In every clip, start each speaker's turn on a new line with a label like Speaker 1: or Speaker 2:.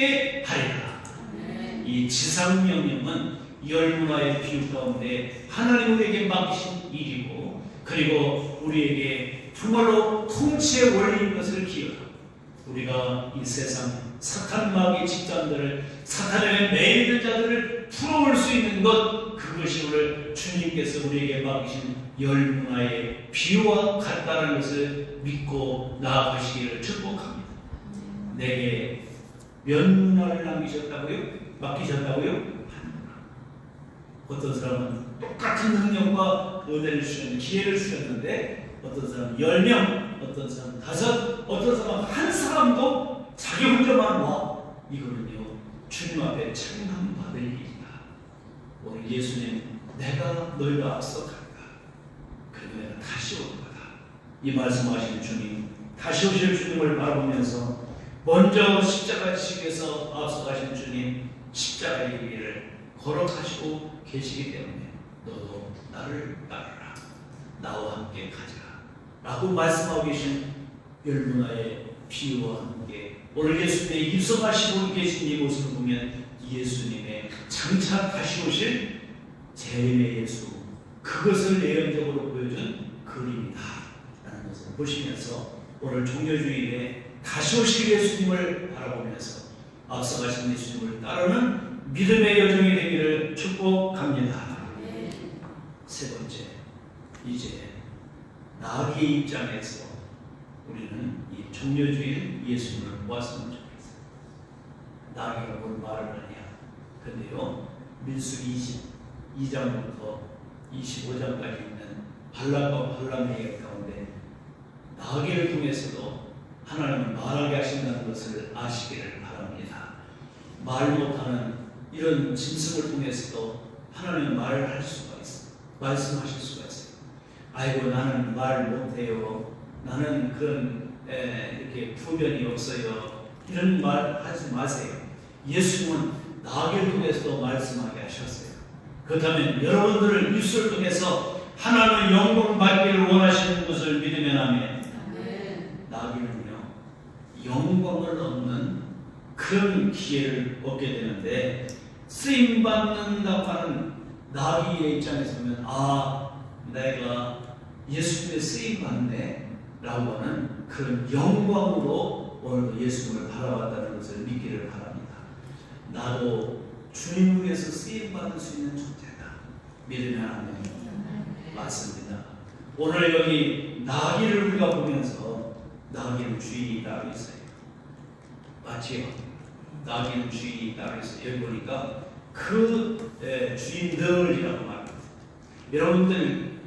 Speaker 1: 함께 하리라. 이 지상 명령은 열문화의 비유 가운데 하나님 우리에게 맡기신 일이고 그리고 우리에게 정말로 통치의 원리인 것을 기억하고 우리가 이 세상 사탄 마귀의 직장들을 사탄에게 매이는 자들을 풀어올 수 있는 것 그것이 오늘 주님께서 우리에게 맡기신 열문화의 비유와 같다는 것을 믿고 나아가시기를 축복합니다. 내게 몇 문화를 남기셨다고요? 맡기셨다고요? 어떤 사람은 똑같은 능력과 은혜를 주셨는데 기회를 주셨는데 어떤 사람은 10명, 어떤 사람은 다섯, 어떤 사람은 한 사람도 자기 혼자만 와. 이거는요, 주님 앞에 책임받을 일이다. 오늘 예수님, 내가 너희가 앞서 간다. 그리고 내가 다시 올 거다. 이 말씀하신 주님, 다시 오실 주님을 바라보면서 먼저 십자가 지식에서 앞서가신 주님, 십자가의 길을 걸어가시고 계시기 때문에 너도 나를 따르라. 나와 함께 가자. 라고 말씀하고 계신 열문화의 비유와 함께 오늘 예수님의 입성하시고 계신 이 모습을 보면 예수님의 장차 다시 오실 재림의 예수 그것을 예언적으로 보여준 그림이다 라는 것을 보시면서 오늘 종료주일에 다시 오실 예수님을 바라보면서 앞서 가신 예수님을 따르는 믿음의 여정이 되기를 축복합니다. 세 번째, 이제 나귀 입장에서 우리는 이 종료주일 예수님을 보았으면 좋겠어요. 나귀가 뭘 말을 하냐? 근데요, 민수기 22장부터 25장까지 있는 발람의 얘기 가운데 나귀를 통해서도 하나님은 말하게 하신다는 것을 아시기를 바랍니다. 말 못하는 이런 짐승을 통해서도 하나님은 말을 할 수가 있어요. 말씀하실 수가 있어요. 아이고 나는 말 못해요. 나는 그런 에, 이렇게 부변이 없어요. 이런 말 하지 마세요. 예수님은 나귀를 통해서도 말씀하게 하셨어요. 그렇다면 여러분들을 입술을 통해서 하나님의 영광 받기를 원하시는 것을 믿으면 하면 나귀는요 영광을 얻는 그런 기회를 얻게 되는데 쓰임 받는다고 하는 나귀의 입장에서 보면 아 내가 예수님의 쓰임 받네 라고 하는 그런 영광으로 오늘도 예수님을 바라봤다는 것을 믿기를 바랍니다. 나도 주님 위해서 쓰임 받을 수 있는 존재다. 믿으면 하면 맞습니다. 오늘 여기 나귀를 우리가 보면서 나귀는 주인이 따로 있어요. 맞지요? 나귀는 주인이 따로 있어요. 여기 보니까 그 에, 주인들이라고 말합니다. 여러분들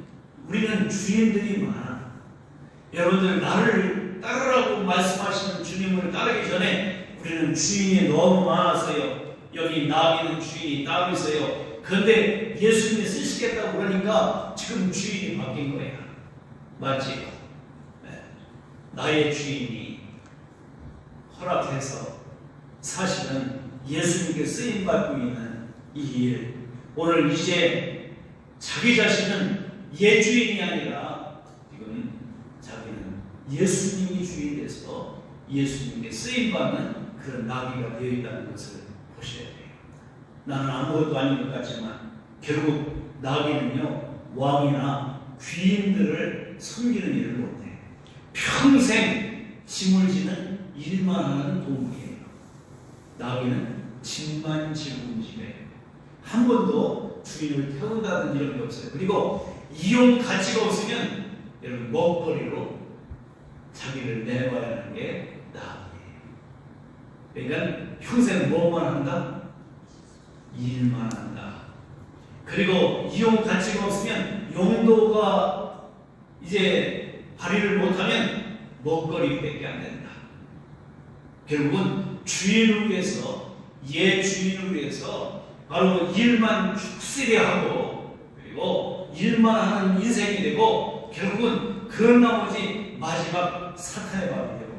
Speaker 1: 우리는 주인들이 많아. 여러분들 나를 따르라고 말씀하시는 주님을 따르기 전에 우리는 주인이 너무 많았어요. 여기 나귀는 주인이 따로 있어요. 그런데 예수님이 쓰시겠다고 그러니까 지금 주인이 바뀐 거야. 맞지? 네. 나의 주인이 허락해서 사실은 예수님께 쓰임 받고 있는 이 일. 오늘 이제 자기 자신은 예 주인이 아니라 지금 자기는 예수님이 주인 돼서 예수님께 쓰임 받는 그런 나귀가 되어 있다는 것을 보셔야 돼요. 나는 아무것도 아닌 것 같지만 결국 나귀는요 왕이나 귀인들을 섬기는 일을 못해. 평생 짐을 지는 일만 하는 동물이에요. 나귀는 짐만 지고 움직여요. 한 번도 주인을 태운다는 이런 게 없어요. 그리고 이용 가치가 없으면 여러분 먹거리로 자기를 내봐야 하는 게 나귀예요. 그러니까 평생 뭐만 한다? 일만 한다. 그리고 이용 가치가 없으면 용도가 이제 발휘를 못하면 먹거리밖에 안 된다. 결국은 주인을 위해서 예 주인을 위해서 바로 일만 죽쓰게 하고 그리고 일만 하는 인생이 되고 결국은 그 나머지 마지막 사탄의 밥이 되고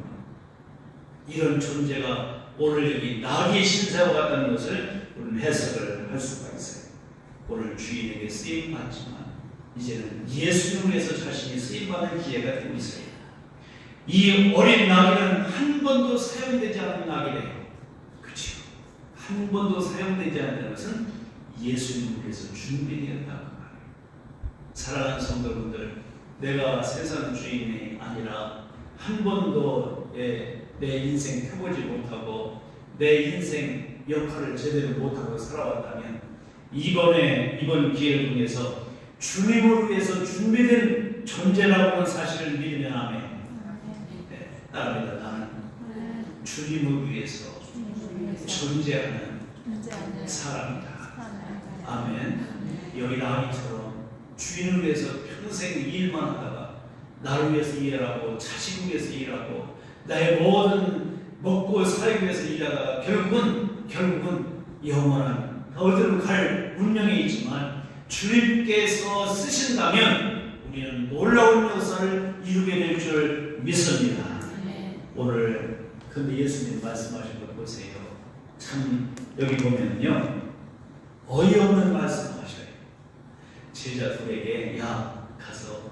Speaker 1: 이런 존재가 오늘 여기 나귀 신사와 같다는 것을 우리는 해석을 할 수가 있어요. 오늘 주인에게 쓰임 받지만 이제는 예수님을 위해서 자신이 쓰임 받을 기회가 되고 있어요. 이 어린 나귀는 한 번도 사용되지 않은 나귀래요. 그렇죠? 한 번도 사용되지 않는 것은 예수님께서 준비되었다고 말해요. 사랑하는 성도분들, 내가 세상 주인이 아니라 한 번도 예, 내 인생 해보지 못하고 내 인생 역할을 제대로 못하고 살아왔다면 이번에 이번 기회를 통해서 주님을 위해서 준비된 존재라고 하는 사실을 믿으면 아멘. 네, 따릅니다. 나는 주님을 위해서 존재하는 사람이다. 아멘. 여기 나미처럼 주인을 위해서 평생 일만 하다가 나를 위해서 일하고 자식을 위해서 일하고 나의 모든 먹고 살기 위해서 일하다가 결국은 결국은 영원한 어디로 갈 운명이 있지만 주님께서 쓰신다면 우리는 놀라운 역사를 이루게 될 줄 믿습니다. 오늘 근데 예수님 말씀하신 걸 보세요. 참 여기 보면요 어이없는 말씀하셔요. 제자들에게 야 가서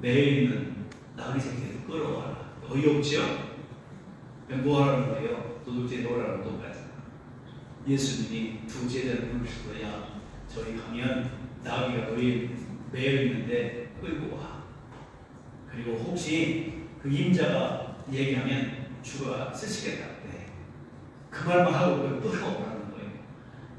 Speaker 1: 매일 있는 나귀 새끼를 끌어와라. 어이없죠? 뭐 하라는 거예요? 도둑질 놀라는 똑같아. 예수님이 두 제자를 부르시고 야 저희 가면 나귀가 우리 매여 있는데 끌고 와. 그리고 혹시 그 임자가 얘기하면 주가 쓰시겠다. 네. 그 말만 하고 그걸 끌어오라는 거예요.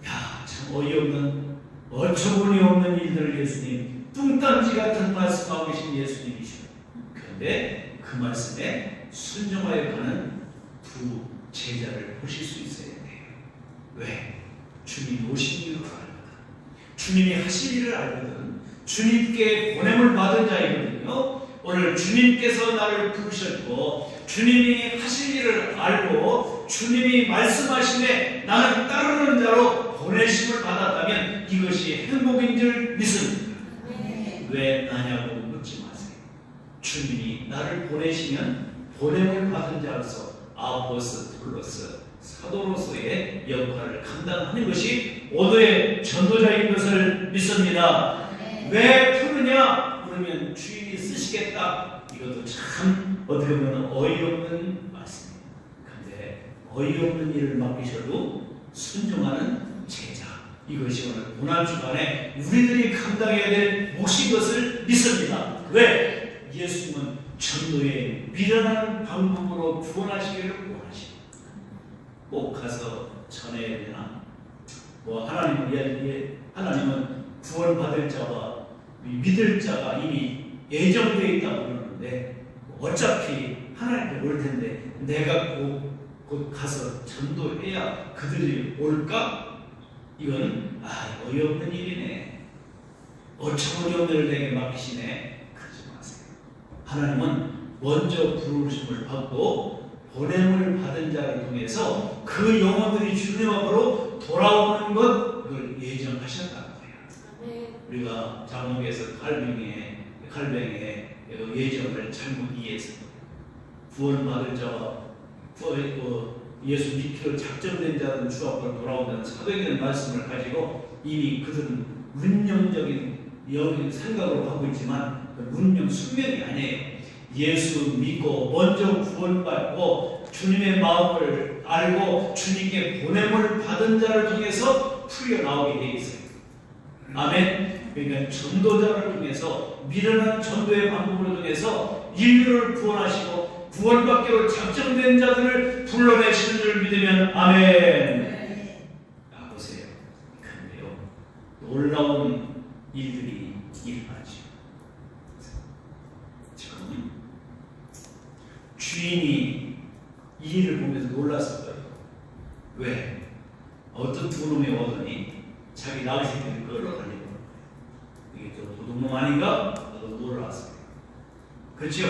Speaker 1: 야, 참 어이없는 어처구니 없는 일들을 예수님 뚱딴지 같은 말씀하고 계신 예수님이시오. 그런데 그 말씀에 순종하여 가는 두 제자를 보실 수 있어야 돼요. 왜? 주님이 오신 알거든. 주님이 하실 일을 알거든. 주님께 보냄을 받은 자이거든요. 오늘 주님께서 나를 부르셨고 주님이 하실 일을 알고 주님이 말씀하심에 나는 따르는 자로 보내심을 받았다면 이것이 행복인 줄 믿습니다. 왜 나냐고 묻지 마세요. 주님이 나를 보내시면 보냄을 받은 자로서 아포스톨로스 사도로서의 역할을 감당하는 것이 오도의 전도자인 것을 믿습니다. 왜 푸느냐? 그러면 주인이 쓰시겠다. 이것도 참 어떻게 보면 어이없는 말씀입니다. 근데 어이없는 일을 맡기셔도 순종하는 제자. 이것이 오늘 고난 주간에 우리들이 감당해야 될 몫인 것을 믿습니다. 왜? 예수님은 전도의 미련한 방법으로 구원하시기를 원하십니다. 꼭 가서 전해야 되나? 뭐 하나님은 이야기에 하나님은 구원받을 자와 믿을 자가 이미 예정되어 있다고 그러는데 어차피 하나님께 올 텐데 내가 곧, 곧 가서 전도해야 그들이 올까? 이건 아 어이없는 일이네. 어처구니 없는 일을 내게 맡기시네. 그러지 마세요. 하나님은 먼저 부르심을 받고 보냄을 받은 자를 통해서 그 영혼들이 주님 앞으로 돌아오는 것 그걸 예정하셨다는 거예요. 우리가 장로교에서 갈병에 갈병에 예정을 잘못 이해해서 구원 받을 자와 구원 그 예수 믿기로 작정된 자들은 주 앞으로 돌아온다는 사도행전 말씀을 가지고 이미 그들은 문명적인 여기 생각으로 하고 있지만 그 문명 숙명이 아니에요. 예수 믿고 먼저 구원받고 주님의 마음을 알고 주님께 보냄을 받은 자를 통해서 풀려 나오게 돼 있어요. 아멘. 그러니까 전도자를 통해서 미련한 전도의 방법을 통해서 인류를 구원하시고 구원받기로 작정된 자들을 불러내시는 줄 믿으면 아멘. 아 보세요. 근데요 놀라운 일들이 일어나죠. 지금 주인이 이 일을 보면서 놀랐을 거예요. 왜? 어떤 두 놈이 오더니 자기 나귀 새끼를 끌어가려고 이게 좀 도둑놈 아닌가? 나도 놀랐어요. 그렇죠?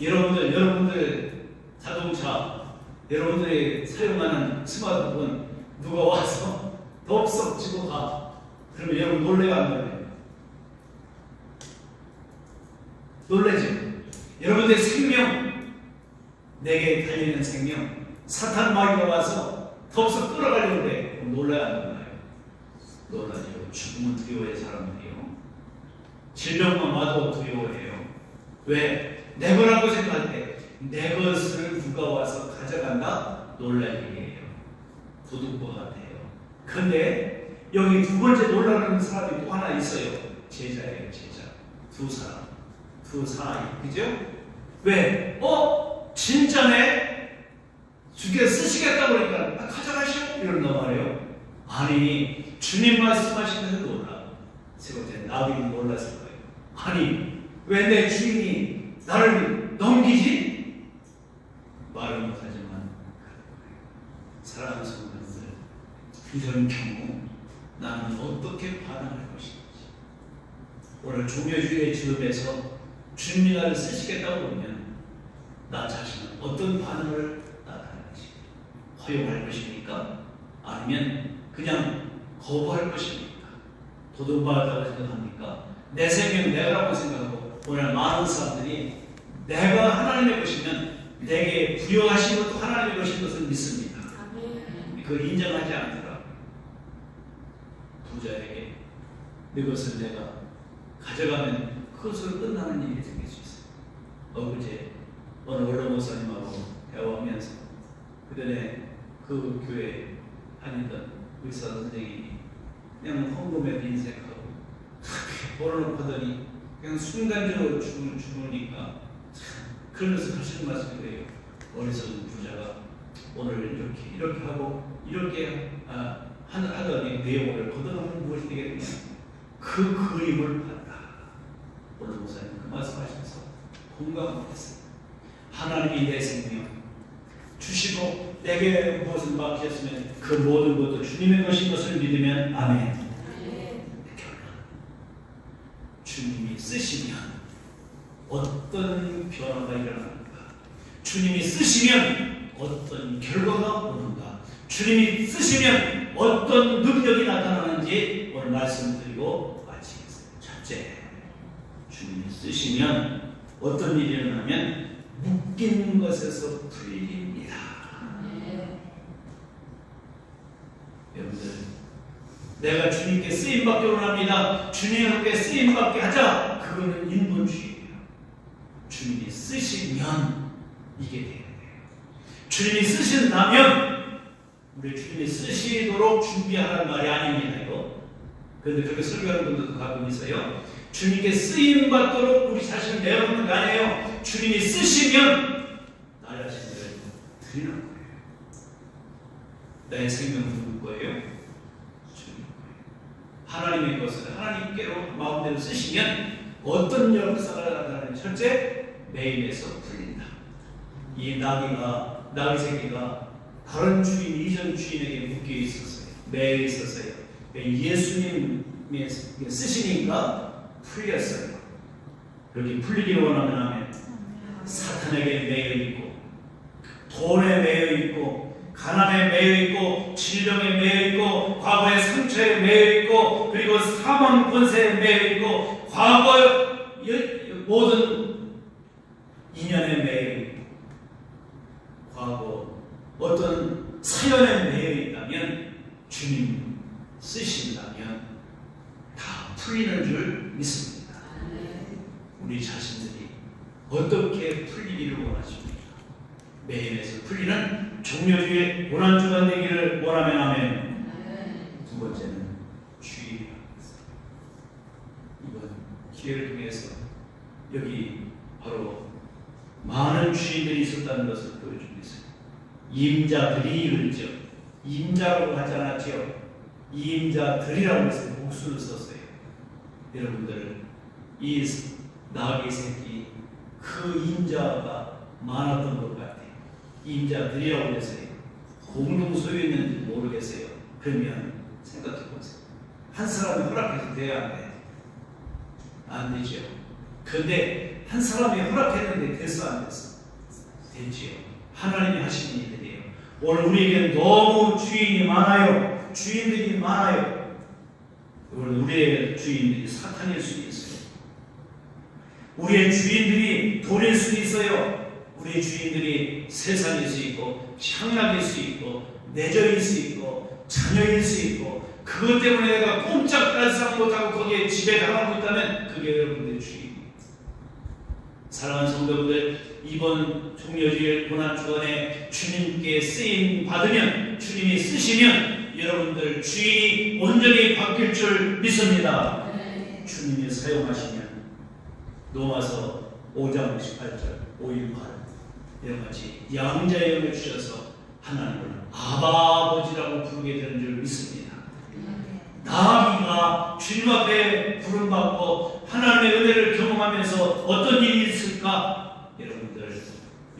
Speaker 1: 여러분들, 여러분들 자동차, 여러분들이 사용하는 스마트폰 누가 와서 덥석 치고 가. 그러면 여러분 놀래요, 안 놀래요? 놀래죠? 여러분들의 생명, 내게 달리는 생명, 사탄 마귀가 와서 덥석. 그럼 놀라요, 안 놀라요? 놀라죠. 죽음은 두려워해, 사람들이요. 질병만 와도 두려워해요. 왜? 내 거라고 생각할 때, 내 것을 누가 와서 가져간다? 놀랄 일이에요. 도둑과 같아요. 근데 여기 두 번째 놀라는 사람이 또 하나 있어요. 제자예요, 제자. 두 사람. 두 사람. 그죠? 왜? 어? 진짜네? 주께 쓰시겠다 그러니까 아, 가져가시오. 이런단 말이에요. 아니, 주님 말씀하시면서 놀라. 세 번째, 나비 놀랐을 거예요. 아니, 왜 내 주인이 나를 넘기지? 말은 못하지만 사랑하는 성도들 이런 경우 나는 어떻게 반응할 것인지 오늘 종료주의 즈음에서 주님이 나를 쓰시겠다고 그러면 나 자신은 어떤 반응을 나타낼지 허용할 것입니까? 아니면 그냥 거부할 것입니까? 도둑받았다고 생각합니까? 내 생명 내가라고 생각하고 오늘 많은 사람들이 내가 하나님의 것이면 내게 부여하신 것도 하나님의 것인 것을 믿습니다. 그걸 인정하지 않더라. 부자에게 내 것을 내가 가져가면 그것으로 끝나는 일이 생길 수 있어요. 어제 어느 원로 목사님하고 대화하면서 그전에 그 교회 다니던 의사 선생님이 그냥 헌금에 인색하고 벌어놓고더니 그냥 순간적으로 죽을, 죽으니까 참 그러면서 하시는 말씀이 그래요. 어리석은 부자가 오늘 이렇게 이렇게 하고 이렇게 아, 하- 하더니 내용을 걷어가면 무엇이 되겠느냐. 그 그림을 봤다 오늘 목사님 그 말씀하시면서 공감했어요 하나님이 내 생명 주시고 내게 무엇을 맡겼으면 그 모든 것도 주님의 것인 것을 믿으면 아멘 결론 주님이 쓰시면 어떤 변화가 일어납니까 주님이 쓰시면 어떤 결과가 오는가? 주님이 쓰시면 어떤 능력이 나타나는지 오늘 말씀드리고 마치겠습니다. 첫째, 주님이 쓰시면 어떤 일이 일어나면 묶인 것에서 풀립니다. 여러분들, 내가 주님께 쓰임받기 원합니다. 주님께 쓰임받게 하자. 그거는 인본주의예요. 주님이 쓰시면 이게 돼야 돼요. 주님이 쓰신다면 우리 주님이 쓰시도록 준비하라는 말이 아닙니다. 이거. 그런데 그렇게 설교하는 분들도 가끔 있어요. 주님께 쓰임 받도록 우리 자신을 내어놓는 게 아니에요. 주님이 쓰시면 나 자신을 드리는 거예요. 내 생명은 누구 거예요? 주님 거예요. 하나님의 것을 하나님께로 마음대로 쓰시면 어떤 역사가 나타나는 첫째 매일에서 풀린다. 이 나귀가 나귀 새끼가 다른 주인 이전 주인에게 묶여 있었어요. 매여 있었어요. 예수님이 쓰시니까 풀렸어요. 그렇게 풀리기를 원하면 하면 사탄에게 매여 있고 돈에 매여 있고 가난에 매여 있고 질병에 매여 있고 과거의 상처에 매여 있고 그리고 사망 권세에 매여 있고 과거 모든 인연에 매여 있고 과거 어떤 사연에 매여 있다면 주님 쓰신다면 다 풀리는 줄 믿습니다. 우리 자신들이 어떻게 풀리기를 원하십니까? 매일에서 풀리는 종료주의 고난주가 되기를 원하면 하면 두 번째는 주의해야 이번 기회를 통해서 여기 바로 많은 주인들이 있었다는 것을 보여주고 있어요. 임자들이 이르죠. 임자라고 하지 않았죠. 임자들이라고 해서 목수를 썼어요. 여러분들 이 나귀 새끼 그 임자가 많았던 것 같아요. 임자들이라고 해서요. 공동 소유였는지 모르겠어요. 그러면 생각해 보세요. 한 사람이 허락해서 돼야 안 돼? 안 되죠. 근데 한 사람이 허락했는데 됐어 안 됐어? 됐지요. 하나님이 하시는 일들이에요. 오늘 우리에게 너무 주인이 많아요. 주인들이 많아요. 오늘 우리의 주인들이 사탄일 수도 있어요. 우리의 주인들이 돈일 수도 있어요. 우리의 주인들이 세상일 수 있고 향락일 수 있고 내적일 수 있고 자녀일 수 있고 그것 때문에 내가 꼼짝달싹 못하고 거기에 집에 당하고 있다면 그게 여러분들의 주인. 사랑하는 성도분들 이번 종려주일 고난 주간에 주님께 쓰임 받으면 주님이 쓰시면 여러분들 주인이 온전히 바뀔 줄 믿습니다. 주님이 사용하시면 노마서 5장 18절 5일 8 이런 같이 양자의 영을 주셔서 하나님을 아버지라고 부르게 되는 줄 믿습니다. 나아기가 주님 앞에 부름받고 하나님의 은혜를 경험하면서 어떤 일이 있을까? 여러분들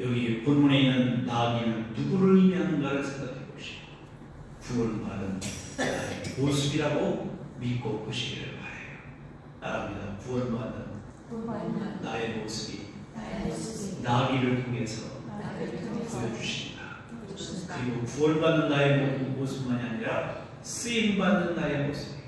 Speaker 1: 여기 본문에 있는 나아기는 누구를 의미하는가를 생각해 보시고 나의 모습이라고 믿고 보시기를 바래요. 따라합니다. 구원받은 나의 모습이 나아기를 통해서 보여주신다. 그리고 구원받는 나의 모습만이 아니라 쓰임받는 나의 모습이에요.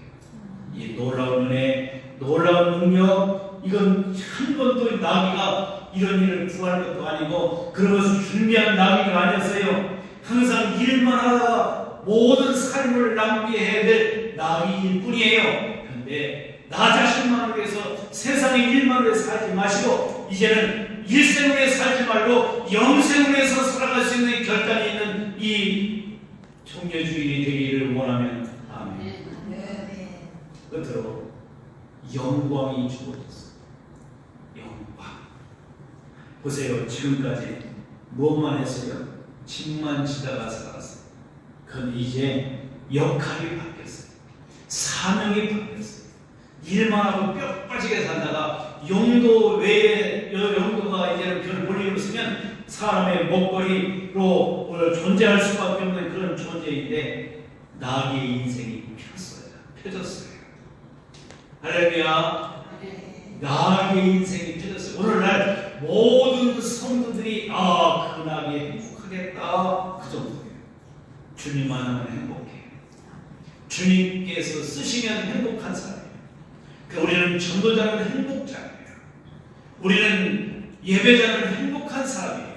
Speaker 1: 이 놀라운 은혜, 놀라운 능력, 이건 한 번도 나비가 이런 일을 구할 것도 아니고 그런 것을 준비한 나비가 아니었어요. 항상 일만 하다가 모든 삶을 낭비해야 될 나비일 뿐이에요. 그런데 나 자신만을 위해서 세상의 일만을 위해 살지 마시고 이제는 일생을 위해 살지 말고 영생을 위해서 살아갈 수 있는 결단이 있는 이 총재주인이 되기를 원하면 아멘. 끝으로 영광이 주어졌어. 영광. 보세요. 지금까지 무엇만 했어요? 집만 지다가 살았어요. 그건 이제 역할이 바뀌었어요. 사명이 바뀌었어요. 일만 하고 뼈 빠지게 살다가 용도 외에 용도가 이제는 별 볼일 없으면 사람의 먹거리로 존재할 수밖에 없는 그런 존재인데 나의 인생이 폈어요. 펴졌어요. 할렐루야. 나의 인생이 펴졌어요. 오늘날 모든 성도들이 아, 그 나비에 행복하겠다. 그 정도예요. 주님만 하면 행복해. 주님께서 쓰시면 행복한. 그 우리는 전도자는 행복자예요. 우리는 예배자는 행복한 사람이에요.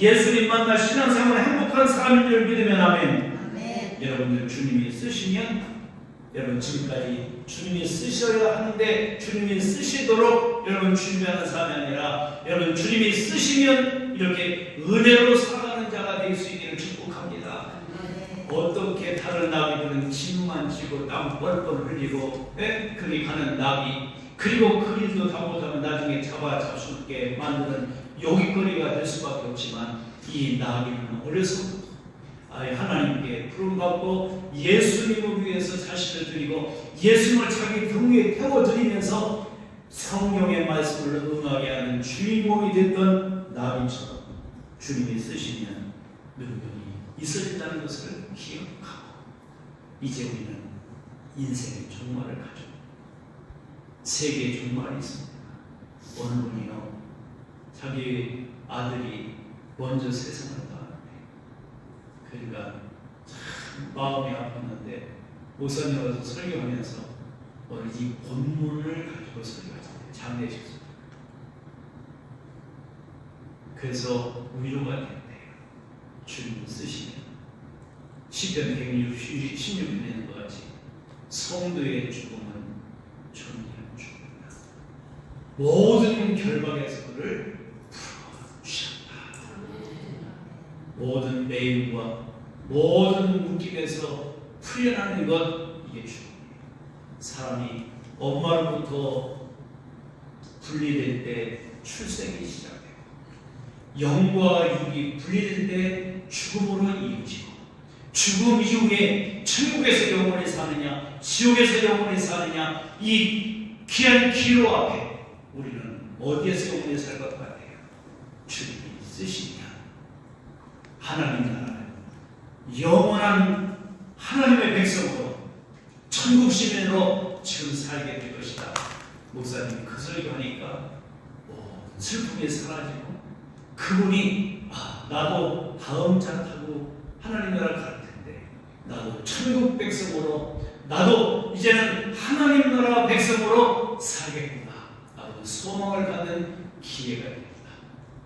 Speaker 1: 예수님 만나 신앙생활 행복한 사람인 줄 믿으면 아멘. 여러분들 주님이 쓰시면 여러분 지금까지 주님이 쓰셔야 하는데 주님이 쓰시도록 여러분 준비하는 사람이 아니라 여러분 주님이 쓰시면 이렇게 은혜로 살아가는 자가 될 수 있기를. 어떻게 다른 나비들은 짐만 지고 땀 뻘뻘 흘리고 예? 그리 가는 나비 그리고 그 일도 다 못하면 나중에 잡아 잡수게 만드는 요깃거리가 될 수밖에 없지만 이 나비는 어려서부터 하나님께 부름받고 예수님을 위해서 자신을 드리고 예수님을 자기 등에 태워드리면서 성경의 말씀을 응하게 하는 주인공이 됐던 나비처럼 주님이 쓰시면 능력이 있어진다는 것을 기억하고 이제 우리는 인생의 종말을 가져 세 개의 종말이 있습니다. 어느 분이요 자기 아들이 먼저 세상을 그러니까 참 마음이 아팠는데 목사님 와서 설교하면서 오늘 이 본문을 가지고 설교하셨어요. 장례식소. 그래서 위로가 됐대요. 주님 쓰시면 시편 116에 있는 것 같이 성도의 죽음은 존귀한 죽음이다. 모든 결박에서 그를 풀어주셨다. 모든 매임과 모든 묶임에서 풀려나는 것 이게 죽음이에요. 사람이 엄마로부터 분리될 때 출생이 시작돼요. 영과 육이 분리될 때 죽음으로 이어지고 죽음 이후에 천국에서 영원히 사느냐 지옥에서 영원히 사느냐 이 귀한 기로 앞에 우리는 어디에서 영원히 살 것 같아요? 주님이 쓰시면 하나님 나라를 영원한 하나님의 백성으로 천국 시민으로 지금 살게 될 것이다. 목사님 그 설교하니까 뭐 슬픔이 사라지고 그분이 아 나도 다음 차 타고 하나님 나라를 갈 텐데 나도 천국 백성으로 나도 이제는 하나님 나라 백성으로 살겠구나. 나도 소망을 갖는 기회가 됩니다.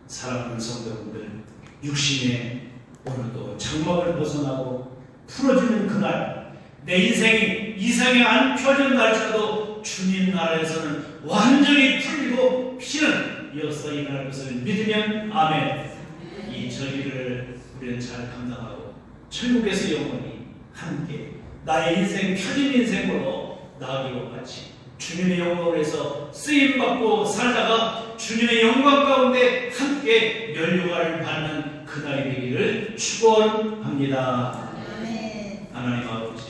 Speaker 1: 사랑하는 성도분들 육신의 오늘도 장막을 벗어나고 풀어지는 그날 내 인생이 이상에 안 펴진 날짜도 주님 나라에서는 완전히 풀리고 피는 역사 일어날 것을 믿으면 아멘 이 절기를 우리는 잘 감당하고 천국에서 영원히 함께 나의 인생 펴진 인생으로 나아가기와 같이 주님의 영광에서 쓰임 받고 살다가 주님의 영광 가운데 함께 면류관을 받는 그날이 되기를 축원합니다. 하나님 아버지